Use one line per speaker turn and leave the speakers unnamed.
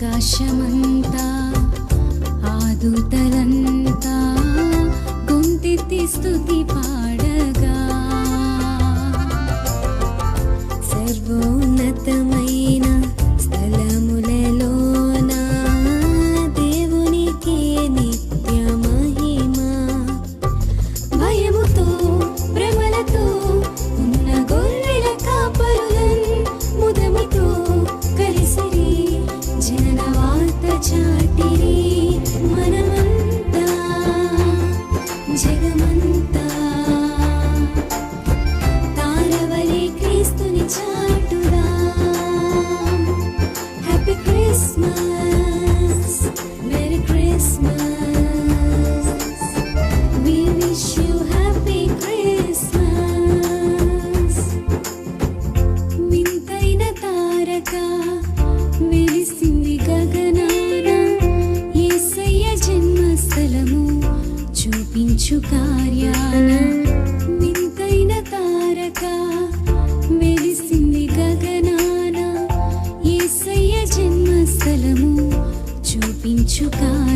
ఆకాశమంతా ఆదుతలంతా గొంతెత్తి స్థుతి పాడగా. సర్వోన్నతమైన చాటిరి మనమంతా జగమంతా. తారవలే క్రీస్తుని చాటుదా happy Christmas merry Christmas We wish you happy Christmas. వింతైన తారక చూపించు కార్యాన వింతైన తారక వెలిసింది గగనాన యేసయ్య జన్మస్థలము చూపించు కార్యాన